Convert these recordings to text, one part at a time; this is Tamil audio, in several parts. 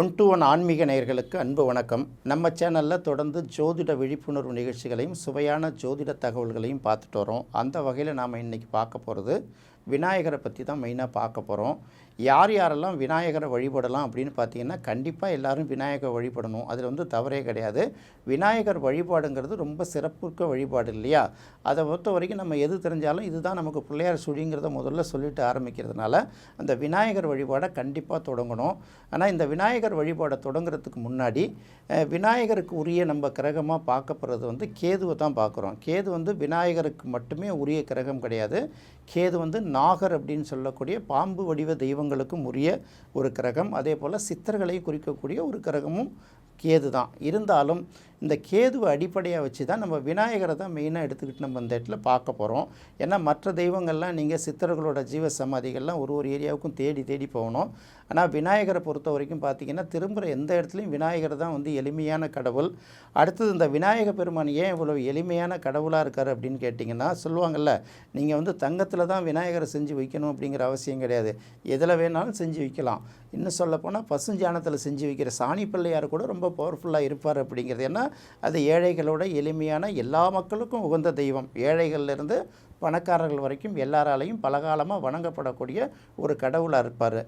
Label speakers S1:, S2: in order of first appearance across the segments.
S1: ஒன் டு ஒன் ஆன்மீக நேயர்களுக்கு அன்பு வணக்கம். நம்ம சேனலில் தொடர்ந்து ஜோதிட விழிப்புணர்வு நிகழ்ச்சிகளையும் சுவையான ஜோதிட தகவல்களையும் பார்த்துட்டு வரோம். அந்த வகையில் நாம் இன்றைக்கி பார்க்க போகிறது விநாயகரை பற்றி தான் மெயினாக பார்க்க போகிறோம் யார் யாரெல்லாம் விநாயகரை வழிபடலாம் அப்படின்னு பார்த்தீங்கன்னா கண்டிப்பாக எல்லாரும் விநாயகர் வழிபடணும். அதில் வந்து தவறே கிடையாது. விநாயகர் வழிபாடுங்கிறது ரொம்ப சிறப்புக்க வழிபாடு இல்லையா? அதை பொறுத்த வரைக்கும் நம்ம எது தெரிஞ்சாலும் இதுதான் நமக்கு பிள்ளையார் சுழிங்கிறத முதல்ல சொல்லிட்டு ஆரம்பிக்கிறதுனால அந்த விநாயகர் வழிபாடை கண்டிப்பாக தொடங்கணும். ஆனால் இந்த விநாயகர் வழிபாடை தொடங்குறதுக்கு முன்னாடி விநாயகருக்கு உரிய நம்ம கிரகமாக பார்க்கப்படுறது வந்து கேதுவை தான் பார்க்குறோம். கேது வந்து விநாயகருக்கு மட்டுமே உரிய கிரகம் கிடையாது. கேது வந்து நாகர் அப்படின்னு சொல்லக்கூடிய பாம்பு வடிவ தெய்வம் தெய்வங்களுக்கும் உரிய ஒரு கிரகம். அதே போல் சித்தர்களை குறிக்கக்கூடிய ஒரு கிரகமும் கேது தான். இருந்தாலும் இந்த கேதுவை அடிப்படையாக வச்சு தான் நம்ம விநாயகரை தான் மெயினாக எடுத்துக்கிட்டு நம்ம இந்த இடத்துல பார்க்க போகிறோம் ஏன்னா மற்ற தெய்வங்கள்லாம் நீங்கள் சித்தர்களோட ஜீவ சமாதிகள்லாம் ஒரு ஒரு ஏரியாவுக்கும் தேடி தேடி போகணும். ஆனால் விநாயகரை பொறுத்த வரைக்கும் பார்த்தீங்கன்னா திரும்புகிற எந்த இடத்துலையும் விநாயகர் தான் வந்து எளிமையான கடவுள். அடுத்தது இந்த விநாயக பெருமான் ஏன் இவ்வளோ எளிமையான கடவுளாக இருக்கார் அப்படின்னு கேட்டிங்கன்னா சொல்லுவாங்கல்ல நீங்கள் வந்து தங்கத்தில் தான் விநாயகரை செஞ்சு வைக்கணும் அப்படிங்கிற அவசியம் கிடையாது. எதில் வேணாலும் செஞ்சு வைக்கலாம். இன்னும் சொல்லப்போனால் பசுஞ்சாணத்தில் செஞ்சு வைக்கிற சாணி பிள்ளையார் கூட ரொம்ப பவர்ஃபுல்லாக இருப்பார் அப்படிங்கிறது. ஏன்னா அது ஏழைகளோட எளிமையான எல்லா மக்களுக்கும் உகந்த தெய்வம். ஏழைகள்லேருந்து பணக்காரர்கள் வரைக்கும் எல்லாராலையும் பலகாலமாக வணங்கப்படக்கூடிய ஒரு கடவுளாக இருப்பார்.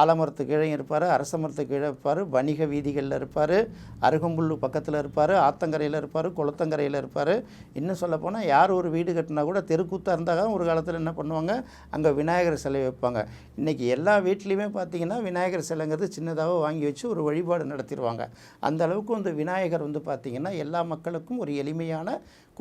S1: ஆலமரத்து கீழே இருப்பார் அரச மரத்து கீழே இருப்பார் வணிக வீதிகளில் இருப்பார் அருகம்புல் பக்கத்தில் இருப்பார் ஆத்தங்கரையில் இருப்பார் குளத்தங்கரையில் இருப்பார். இன்னும் சொல்லப்போனால் யார் ஒரு வீடு கட்டினா கூட தெருக்கூத்தாக இருந்தால் ஒரு காலத்தில் என்ன பண்ணுவாங்க? அங்கே விநாயகர் சிலை வைப்பாங்க. இன்றைக்கி எல்லா வீட்லேயுமே பார்த்தீங்கன்னா விநாயகர் சிலைங்கிறது சின்னதாக வாங்கி வச்சு ஒரு வழிபாடு நடத்திடுவாங்க அந்த அளவுக்கு வந்து விநாயகர் வந்து பார்த்திங்கன்னா எல்லா மக்களுக்கும் ஒரு எளிமையான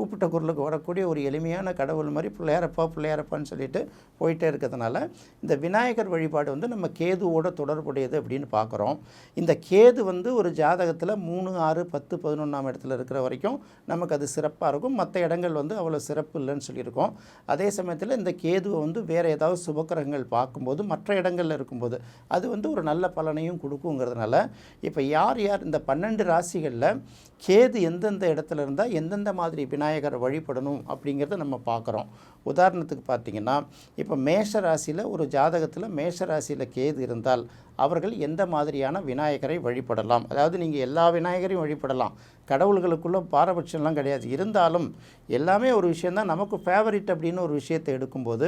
S1: கூப்பிட்ட குரலுக்கு வரக்கூடிய ஒரு எளிமையான கடவுள் மாதிரி பிள்ளையாரப்பா பிள்ளையாரப்பான்னு சொல்லிட்டு போயிட்டே இருக்கிறதுனால இந்த விநாயகர் வழிபாடு வந்து நம்ம கேதுவோட தொடர்புடையது அப்படின்னு பார்க்குறோம். இந்த கேது வந்து ஒரு ஜாதகத்தில் மூணு ஆறு பத்து பதினொன்றாம் இடத்துல இருக்கிற வரைக்கும் நமக்கு அது சிறப்பாக இருக்கும். மற்ற இடங்கள் வந்து அவ்வளோ சிறப்பு இல்லைன்னு சொல்லியிருக்கோம். அதே சமயத்தில் இந்த கேதுவை வந்து வேறு ஏதாவது சுபக்கிரகங்கள் பார்க்கும்போது மற்ற இடங்களில் இருக்கும்போது அது வந்து ஒரு நல்ல பலனையும் கொடுக்குங்கிறதுனால இப்போ யார் யார் இந்த பன்னெண்டு ராசிகளில் கேது எந்தெந்த இடத்துல இருந்தால் எந்தெந்த மாதிரி விநாயகர் வழிபடணும் அப்படிங்கிறத நம்ம பார்க்குறோம். உதாரணத்துக்கு பார்த்தீங்கன்னா இப்போ மேஷ ராசியில் ஒரு ஜாதகத்தில் மேஷ ராசியில் கேது இருந்தால் அவர்கள் எந்த மாதிரியான விநாயகரை வழிபடலாம்? அதாவது நீங்கள் எல்லா விநாயகரையும் வழிபடலாம். கடவுள்களுக்குள்ள பாரபட்சம்லாம் கிடையாது. இருந்தாலும் எல்லாமே ஒரு விஷயந்தான் நமக்கு ஃபேவரிட் அப்படின்னு ஒரு விஷயத்தை எடுக்கும்போது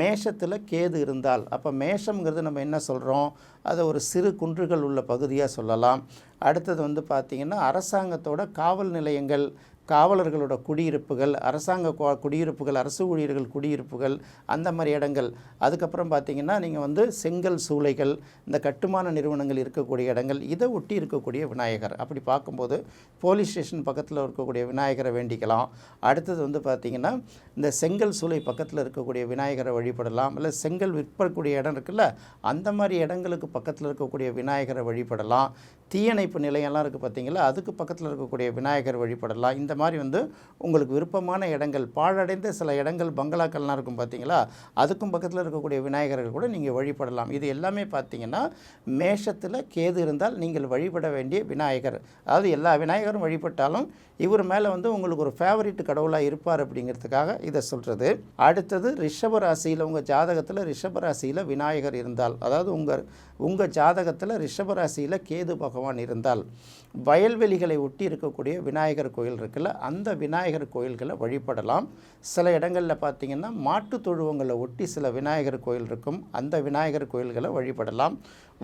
S1: மேஷத்தில் கேது இருந்தால் அப்போ மேஷம்ங்கிறது நம்ம என்ன சொல்கிறோம் அதை ஒரு சிறு குன்றுகள் உள்ள பகுதியாக சொல்லலாம். அடுத்தது வந்து பார்த்திங்கன்னா அரசாங்கத்தோட காவல் நிலையங்கள் காவலர்களோட குடியிருப்புகள் அரசாங்க கு- குடியிருப்புகள் அரசு ஊழியர்கள் குடியிருப்புகள் அந்த மாதிரி இடங்கள். அதுக்கப்புறம் பார்த்தீங்கன்னா நீங்கள் வந்து செங்கல் சூளைகள் இந்த கட்டுமான நிறுவனங்கள் இருக்கக்கூடிய இடங்கள் இதை ஒட்டி இருக்கக்கூடிய விநாயகர். அப்படி பார்க்கும்போது போலீஸ் ஸ்டேஷன் பக்கத்தில் இருக்கக்கூடிய விநாயகரை வேண்டிக்கலாம். அடுத்தது வந்து பார்த்திங்கன்னா இந்த செங்கல் சூளை பக்கத்தில் இருக்கக்கூடிய விநாயகரை வழிபடலாம். இல்லை செங்கல் விற்பக்கூடிய இடம் இருக்குல்ல அந்த மாதிரி இடங்களுக்கு பக்கத்தில் இருக்கக்கூடிய விநாயகரை வழிபடலாம். தீயணைப்பு நிலையெல்லாம் இருக்குது பார்த்திங்களா அதுக்கு பக்கத்தில் இருக்கக்கூடிய விநாயகர் வழிபடலாம். இந்த மாதிரி வந்து உங்களுக்கு விருப்பமான இடங்கள் பாழடைந்த சில இடங்கள் பங்களாக்கள்லாம் இருக்கும் பார்த்தீங்களா? அதுக்கும் பக்கத்தில் இருக்கக்கூடிய விநாயகர்கள் கூட நீங்கள் வழிபடலாம். இது எல்லாமே பார்த்தீங்கன்னா மேஷத்தில் கேது இருந்தால் நீங்கள் வழிபட வேண்டிய விநாயகர். அதாவது எல்லா விநாயகரும் வழிபட்டாலும் இவர் மேலே வந்து உங்களுக்கு ஒரு ஃபேவரட் கடவுளாக இருப்பார் அப்படிங்கிறதுக்காக இதை சொல்கிறது அடுத்தது ரிஷப ராசியில் உங்கள் ஜாதகத்தில் ரிஷப ராசியில் விநாயகர் இருந்தால் அதாவது உங்கள் உங்கள் ஜாதகத்தில் ரிஷப ராசியில் கேது பகவான் இருந்தால் வயல்வெளிகளை ஒட்டி இருக்கக்கூடிய விநாயகர் கோயில் இருக்குல்ல அந்த விநாயகர் கோயில்களை வழிபடலாம். சில இடங்களில் பார்த்தீங்கன்னா மாட்டுத் தொழுவங்களை ஒட்டி சில விநாயகர் கோயில் இருக்கும். அந்த விநாயகர் கோயில்களை வழிபடலாம்.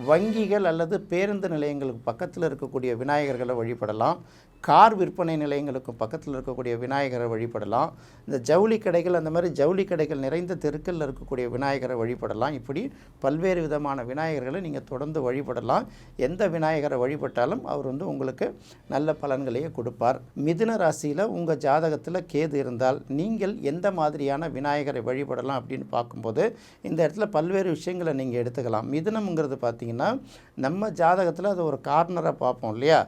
S1: வங்கிகள் அல்லது பேருந்து நிலையங்களுக்கு பக்கத்தில் இருக்கக்கூடிய விநாயகர்களை வழிபடலாம். கார் விற்பனை நிலையங்களுக்கு பக்கத்தில் இருக்கக்கூடிய விநாயகரை வழிபடலாம். இந்த ஜவுளி கடைகள் அந்த மாதிரி ஜவுளி கடைகள் நிறைந்த தெருக்களில் இருக்கக்கூடிய விநாயகரை வழிபடலாம். இப்படி பல்வேறு விதமான விநாயகர்களை நீங்கள் தொடர்ந்து வழிபடலாம். எந்த விநாயகரை வழிபட்டாலும் அவர் வந்து உங்களுக்கு நல்ல பலன்களையே கொடுப்பார். மிதுன ராசியில் உங்கள் ஜாதகத்தில் கேது இருந்தால் நீங்கள் எந்த மாதிரியான விநாயகரை வழிபடலாம் அப்படின்னு பார்க்கும்போது இந்த இடத்துல பல்வேறு விஷயங்களை நீங்கள் எடுத்துக்கலாம். மிதுனம்ங்கிறது பார்த்தீங்கன்னா நம்ம ஜாதகத்தில் அது ஒரு கார்னராக பார்ப்போம் இல்லையா?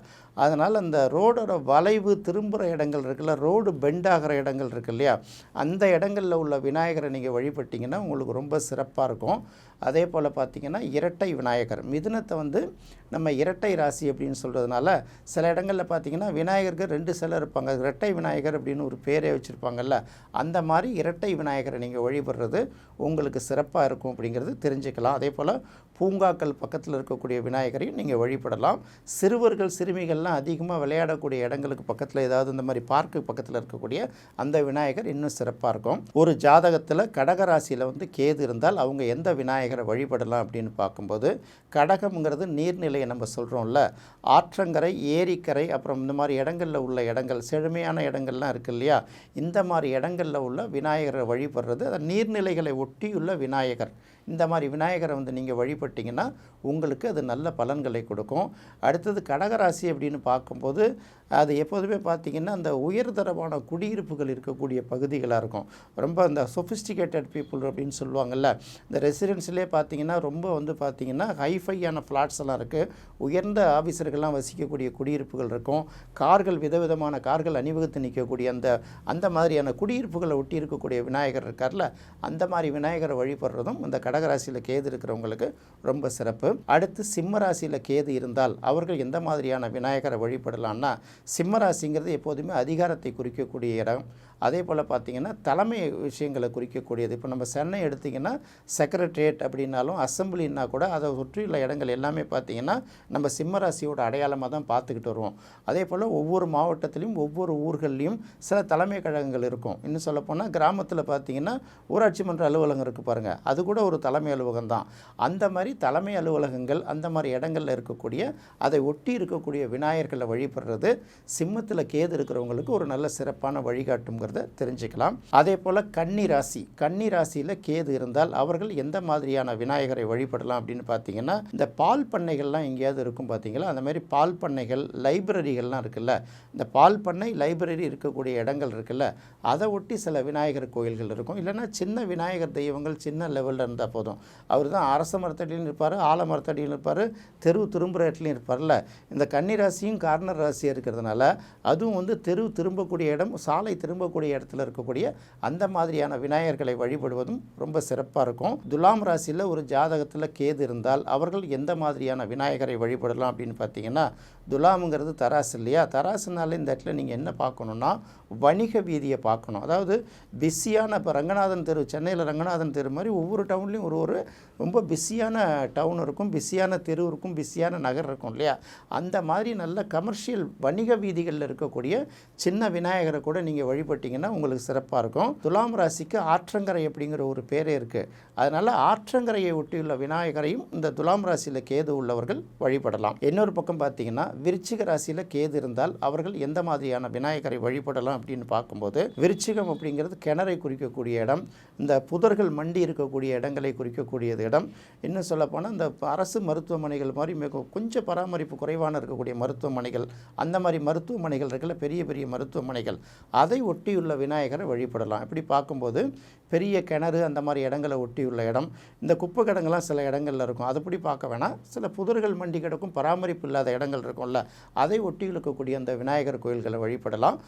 S1: அதனால் அந்த ரோடோட வளைவு திரும்புகிற இடங்கள் இருக்குல்ல ரோடு பெண்ட் ஆகிற இடங்கள் இருக்கு இல்லையா? அந்த இடங்களில் உள்ள விநாயகரை நீங்கள் வழிபட்டிங்கன்னா உங்களுக்கு ரொம்ப சிறப்பாக இருக்கும். அதே போல் பார்த்திங்கன்னா இரட்டை விநாயகர். மிதுனத்தை வந்து நம்ம இரட்டை ராசி அப்படின்னு சொல்கிறதுனால சில இடங்களில் பார்த்தீங்கன்னா விநாயகருக்கு ரெண்டு சிலை இருப்பாங்க. இரட்டை விநாயகர் அப்படின்னு ஒரு பேரே வச்சுருப்பாங்கல்ல அந்த மாதிரி இரட்டை விநாயகரை நீங்கள் வழிபடுறது உங்களுக்கு சிறப்பாக இருக்கும் அப்படிங்கிறது தெரிஞ்சுக்கலாம். அதே போல் பூங்காக்கள் பக்கத்தில் இருக்கக்கூடிய விநாயகரையும் நீங்கள் வழிபடலாம். சிறுவர்கள் சிறுமிகள்லாம் அதிகமாக விளையாடக்கூடிய இடங்களுக்கு பக்கத்தில் ஏதாவது இந்த மாதிரி பார்க்கு பக்கத்தில் இருக்கக்கூடிய அந்த விநாயகர் இன்னும் சிறப்பாக இருக்கும். ஒரு ஜாதகத்தில் கடகராசியில் வந்து கேது இருந்தால் அவங்க எந்த விநாயகரை வழிபடலாம் அப்படின்னு பார்க்கும்போது கடகம்ங்கிறது நீர்நிலையை நம்ம சொல்கிறோம்ல ஆற்றங்கரை ஏரிக்கரை அப்புறம் இந்த மாதிரி இடங்களில் உள்ள இடங்கள் செழுமையான இடங்கள்லாம் இருக்கு இல்லையா? இந்த மாதிரி இடங்களில் உள்ள விநாயகரை வழிபடுறது அதை நீர்நிலைகளை ஒட்டியுள்ள விநாயகர். இந்த மாதிரி விநாயகரை வந்து நீங்கள் வழிபட்டிங்கன்னா உங்களுக்கு அது நல்ல பலன்களை கொடுக்கும். அடுத்தது கடகராசி அப்படின்னு பார்க்கும்போது அது எப்போதுமே பார்த்திங்கன்னா அந்த உயர்தரமான குடியிருப்புகள் இருக்கக்கூடிய பகுதிகளாக இருக்கும். ரொம்ப அந்த சொஃபிஸ்டிகேட்டட் பீப்புள் அப்படின்னு சொல்லுவாங்கள்ல இந்த ரெசிடென்ஸ்லேயே பார்த்தீங்கன்னா ரொம்ப வந்து பார்த்திங்கன்னா ஹைஃபையான ஃப்ளாட்ஸ் எல்லாம் இருக்குது உயர்ந்த ஆஃபீஸர்கள்லாம் வசிக்கக்கூடிய குடியிருப்புகள் இருக்கும். கார்கள் விதவிதமான கார்கள் அணிவகுத்து நிற்கக்கூடிய அந்த அந்த மாதிரியான குடியிருப்புகளை ஒட்டி இருக்கக்கூடிய விநாயகர் இருக்கார்ல அந்த மாதிரி விநாயகரை வழிபடுறதும் இந்த கடகராசியில் கேது இருக்கிறவங்களுக்கு ரொம்ப சிறப்பு. அடுத்து சிம்ம ராசியில் கேது இருந்தால் அவர்கள் எந்த மாதிரியான விநாயகர் வழிபடலாம்னா சிம்மராசிங்கிறது எப்போதுமே அதிகாரத்தை குறிக்கக்கூடிய இடம். அதே போல் பார்த்திங்கன்னா தலைமை விஷயங்களை குறிக்கக்கூடியது. இப்போ நம்ம சென்னை எடுத்திங்கன்னா செக்ரட்டரியேட் அப்படின்னாலும் அசம்பிளின்னா கூட அதை சுற்றியுள்ள இடங்கள் எல்லாமே பார்த்திங்கன்னா நம்ம சிம்மராசியோட அடையாளமாக தான் பார்த்துக்கிட்டு வருவோம். அதே போல் ஒவ்வொரு மாவட்டத்திலையும் ஒவ்வொரு ஊர்கள்லேயும் சில தலைமை கழகங்கள் இருக்கும். இன்னும் சொல்லப்போனால் கிராமத்தில் பார்த்திங்கன்னா ஊராட்சி மன்ற அலுவலகம் இருக்குது பாருங்கள் அது கூட ஒரு தலைமை அலுவலகம் தான். அந்த மாதிரி தலைமை அலுவலகங்கள் அந்த மாதிரி இடங்களில் இருக்கக்கூடிய அதை ஒட்டி இருக்கக்கூடிய விநாயகர் விநாயகர்களை வழிபடுறது சிம்மத்தில் கேது இருக்கிறவங்களுக்கு ஒரு நல்ல சிறப்பான வழிகாட்டுங்கிறத தெரிஞ்சுக்கலாம். அதே போல் கன்னி ராசி கன்னி ராசியில் கேது இருந்தால் அவர்கள் எந்த மாதிரியான விநாயகரை வழிபடலாம் அப்படின்னு பார்த்தீங்கன்னா இந்த பால் பண்ணைகள்லாம் எங்கேயாவது இருக்கும் பார்த்தீங்களா அந்த மாதிரி பால் பண்ணைகள் லைப்ரரிகள்லாம் இருக்குல்ல இந்த பால் பண்ணை லைப்ரரி இருக்கக்கூடிய இடங்கள் இருக்குல்ல அதை ஒட்டி சில விநாயகர் கோயில்கள் இருக்கும். இல்லைன்னா சின்ன விநாயகர் தெய்வங்கள் சின்ன லெவலில் இருந்தால் போதும். அவர் தான் அரச மரத்தடியிலும் இருப்பார் ஆலமரத்தடியிலும் இருப்பார் தெரு திரும்புற இடத்துலையும் இருப்பார்ல இந்த கன்னிராசி ராசியும் கார்னர் ராசியாக இருக்கிறதுனால அதுவும் வந்து தெரு திரும்பக்கூடிய இடம் சாலை திரும்பக்கூடிய இடத்துல இருக்கக்கூடிய அந்த மாதிரியான விநாயகர்களை வழிபடுவதும் ரொம்ப சிறப்பாக இருக்கும். துலாம் ராசியில் ஒரு ஜாதகத்தில் கேது இருந்தால் அவர்கள் எந்த மாதிரியான விநாயகரை வழிபடலாம் அப்படின்னு பார்த்தீங்கன்னா துலாமுங்கிறது தராசு இல்லையா? தராசுனால இந்த இடத்துல நீங்கள் என்ன பார்க்கணுன்னா வணிக வீதியை பார்க்கணும். அதாவது பிஸியான இப்போ ரங்கநாதன் தெரு சென்னையில் ரங்கநாதன் தெரு மாதிரி ஒவ்வொரு டவுன்லேயும் ஒரு ஒரு ரொம்ப பிஸியான டவுன் இருக்கும் பிஸியான தெரு இருக்கும் பிஸியான நகர் இருக்கும் இல்லையா? அந்த மாதிரி நல்ல கமர்ஷியல் வணிக வீதிகளில் இருக்கக்கூடிய சின்ன விநாயகரை கூட நீங்கள் வழிபட்டிங்கன்னா உங்களுக்கு சிறப்பாக இருக்கும். துலாம் ராசிக்கு ஆற்றங்கரை அப்படிங்கிற ஒரு பேரே இருக்குது அதனால் ஆற்றங்கரையை ஒட்டியுள்ள விநாயகரையும் இந்த துலாம் ராசியில் கேது உள்ளவர்கள் வழிபடலாம். இன்னொரு பக்கம் பார்த்தீங்கன்னா விருச்சிக ராசியில் கேது இருந்தால் அவர்கள் எந்த மாதிரியான விநாயகரை வழிபடலாம் அப்படின்னு பார்க்கும்போது விருச்சிகம் அப்படிங்கிறது கிணறை குறிக்கக்கூடிய இடம் இந்த புதர்கள் மண்டி இருக்கக்கூடிய இடங்களை குறிக்கக்கூடியது இடம். இன்னும் சொல்லப்போனால் இந்த அரசு மருத்துவமனைகள் மாதிரி மிக கொஞ்சம் பராமரிப்பு குறைவான இருக்கக்கூடிய மருத்துவமனைகள் அந்த மாதிரி மருத்துவமனைகள் இருக்குல்ல பெரிய பெரிய மருத்துவமனைகள் அதை ஒட்டியுள்ள விநாயகரை வழிபடலாம். இப்படி பார்க்கும்போது பெரிய கிணறு அந்த மாதிரி இடங்களை ஒட்டியுள்ள இடம் இந்த குப்பை கிடங்கெல்லாம் சில இடங்களில் இருக்கும். அதுபடி பார்க்க வேணாம் சில புதர்கள் மண்டி கிடக்கும் பராமரிப்பு இல்லாத இடங்கள் இருக்கும்ல அதை ஒட்டி இருக்கக்கூடிய அந்த விநாயகர் கோயில்களை வழிபடலாம்.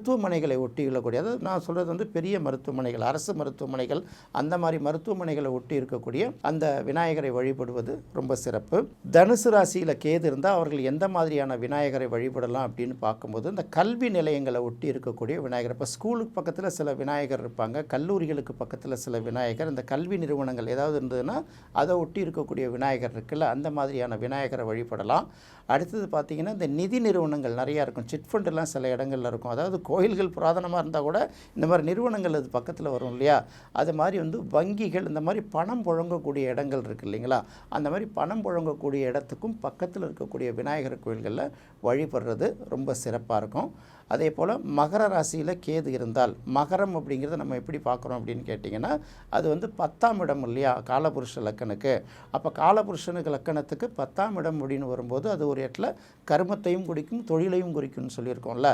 S1: மருத்துவமனைகளை ஒட்டி இருக்கக்கூடிய அதாவது நான் சொல்கிறது வந்து பெரிய மருத்துவமனைகள் அரசு மருத்துவமனைகள் அந்த மாதிரி மருத்துவமனைகளை ஒட்டி இருக்கக்கூடிய அந்த விநாயகரை வழிபடுவது ரொம்ப சிறப்பு. தனுசு ராசியில் கேது இருந்தால் அவர்கள் எந்த மாதிரியான விநாயகரை வழிபடலாம் அப்படின்னு பார்க்கும்போது இந்த கல்வி நிலையங்களை ஒட்டி இருக்கக்கூடிய விநாயகர் இப்போ ஸ்கூலுக்கு பக்கத்தில் சில விநாயகர் இருப்பாங்க கல்லூரிகளுக்கு பக்கத்தில் சில விநாயகர் இந்த கல்வி நிறுவனங்கள் ஏதாவது இருந்ததுன்னா அதை ஒட்டி இருக்கக்கூடிய விநாயகர் இருக்குல்ல அந்த மாதிரியான விநாயகரை வழிபடலாம். அடுத்தது பார்த்திங்கன்னா இந்த நிதி நிறுவனங்கள் நிறையா இருக்கும். சிட் ஃபண்டெல்லாம் சில இடங்களில் இருக்கும். அதாவது கோயில்கள் புராதனமாக இருந்தால் கூட இந்த மாதிரி நிறுவனங்கள் அது பக்கத்தில் வரும் இல்லையா? அது மாதிரி வந்து வங்கிகள் இந்த மாதிரி பணம் புழங்கக்கூடிய இடங்கள் இருக்குது இல்லைங்களா? அந்த மாதிரி பணம் புழங்கக்கூடிய இடத்துக்கும் பக்கத்தில் இருக்கக்கூடிய விநாயகர் கோயில்களில் வழிபடுறது ரொம்ப சிறப்பாக இருக்கும். அதே போல் மகர ராசியில் கேது இருந்தால் மகரம் அப்படிங்கிறத நம்ம எப்படி பார்க்குறோம் அப்படின்னு கேட்டிங்கன்னா அது வந்து பத்தாம் இடம் இல்லையா? காலபுருஷ லக்கணுக்கு. அப்போ காலபுருஷனுக்கு லக்கணத்துக்கு பத்தாம் இடம் அப்படின்னு வரும்போது அது ஒரு இடத்துல கர்மத்தையும் குறிக்கும் தொழிலையும் குறிக்கும்னு சொல்லியிருக்கோம்ல.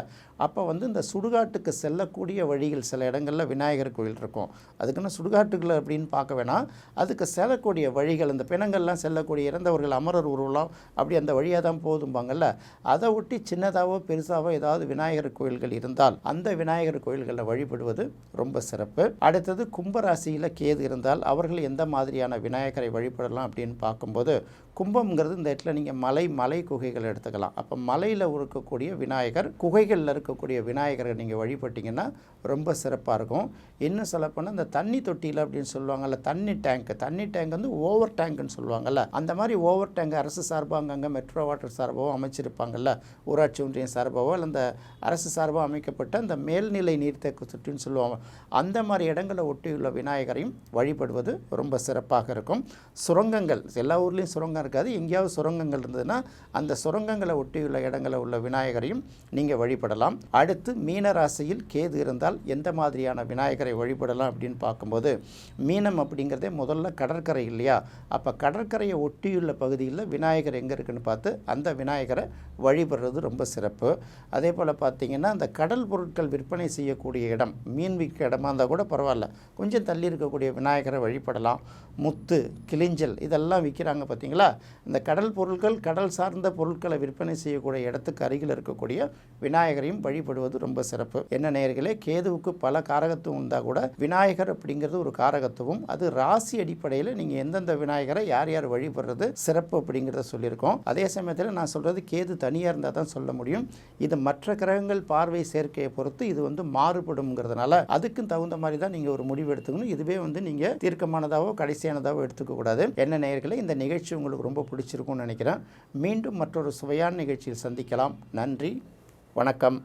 S1: அப்போ வந்து இந்த சுடுகாட்டுக்கு செல்லக்கூடிய வழிகள் சில இடங்களில் விநாயகர் கோயில் இருக்கும். அதுக்குன்னு சுடுகாட்டுகள் அப்படின்னு பார்க்க வேணாம். அதுக்கு செல்லக்கூடிய வழிகள் இந்த பிணங்கள்லாம் செல்லக்கூடிய இறந்தவர்கள் அமரர் உருவலாம் அப்படி அந்த வழியாக தான் போதும்பாங்கல்ல. அதை ஒட்டி சின்னதாகவோ பெருசாகவோ ஏதாவது விநாயகர் கோயில்கள் இருந்தால் அந்த விநாயகர் கோயில்களில் வழிபடுவது ரொம்ப சிறப்பு. அடுத்தது கும்பராசியில் கேது இருந்தால் அவர்கள் எந்த மாதிரியான விநாயகரை வழிபடலாம் அப்படின்னு பார்க்கும்போது கும்பம்ங்கிறது இந்த இடத்துல நீங்கள் மலை மலை குகைகள் எடுத்துக்கலாம். அப்போ மலையில் இருக்கக்கூடிய விநாயகர் குகைகளில் இருக்கக்கூடிய விநாயகர் நீங்கள் வழிபட்டிங்கன்னா ரொம்ப சிறப்பாக இருக்கும். இன்னும் சொல்லப்போனால் இந்த தண்ணி தொட்டியில் அப்படின்னு சொல்லுவாங்கல்ல தண்ணி டேங்க் தண்ணி டேங்க் வந்து ஓவர் டேங்க்னு சொல்லுவாங்கள்ல அந்த மாதிரி ஓவர் டேங்க் அரசு சார்பாக அங்கங்கே மெட்ரோ வாட்டர் சார்பாகவும் அமைச்சிருப்பாங்கல்ல ஊராட்சி ஒன்றியம் சார்பாகவோ இல்லை அந்த அரசு சார்பாக அமைக்கப்பட்ட அந்த மேல்நிலை நீர்த்தேக்க சுற்றின்னு சொல்லுவாங்க. அந்த மாதிரி இடங்களை ஒட்டியுள்ள விநாயகரையும் வழிபடுவது ரொம்ப சிறப்பாக இருக்கும். சுரங்கங்கள் எல்லா ஊர்லேயும் சுரங்கம் இருக்காது. எங்கேயாவது சுரங்கங்கள் இருந்ததுன்னா அந்த சுரங்கங்களை ஒட்டியுள்ள இடங்களில் உள்ள விநாயகரையும் நீங்கள் வழிபடலாம். அடுத்து மீனராசியில் கேது இருந்தால் எந்த மாதிரியான விநாயகரை வழிபடலாம் அப்படின்னு பார்க்கும்போது மீனம் அப்படிங்கிறதே முதல்ல கடற்கரை இல்லையா? அப்போ கடற்கரையை ஒட்டியுள்ள பகுதியில் விநாயகர் எங்கே இருக்குன்னு பார்த்து அந்த விநாயகரை வழிபடுறது ரொம்ப சிறப்பு. அதே போல் பார்த்தீங்கன்னா அந்த கடல் பொருட்கள் விற்பனை செய்யக்கூடிய இடம் மீன் விற்க இடமா இருந்தால் கூட பரவாயில்ல. கொஞ்சம் தள்ளி இருக்கக்கூடிய விநாயகரை வழிபடலாம். முத்து கிளிஞ்சல் இதெல்லாம் விற்கிறாங்க பார்த்தீங்களா? இந்த கடல் பொருட்கள் கடல் சார்ந்த பொருட்களை விற்பனை செய்யக்கூடிய இடத்துக்கு அருகில் இருக்கக்கூடிய விநாயகரையும் வழிபடுவது ரொம்ப ரொம்ப சிறப்பு. என்ன நேர்களே கேதுவுக்கு பல காரகத்துவம் இருந்தால் கூட விநாயகர் அப்படிங்கிறது ஒரு காரகத்துவம். அது ராசி அடிப்படையில் நீங்கள் எந்தெந்த விநாயகரை யார் யார் வழிபடுறது சிறப்பு அப்படிங்கிறத சொல்லியிருக்கோம். அதே சமயத்தில் நான் சொல்கிறது கேது தனியாக இருந்தால் தான் சொல்ல முடியும். இது மற்ற கிரகங்கள் பார்வை சேர்க்கையை பொறுத்து இது வந்து மாறுபடுங்கிறதுனால அதுக்கும் தகுந்த மாதிரி தான் நீங்கள் ஒரு முடிவு எடுத்துக்கணும். இதுவே வந்து நீங்கள் தீர்க்கமானதாகவோ கடைசியானதாகவோ எடுத்துக்க கூடாது. என்ன நேர்களை இந்த நிகழ்ச்சி உங்களுக்கு ரொம்ப பிடிச்சிருக்கும்னு நினைக்கிறேன். மீண்டும் மற்றொரு சுவையான நிகழ்ச்சியில் சந்திக்கலாம். நன்றி. வணக்கம்.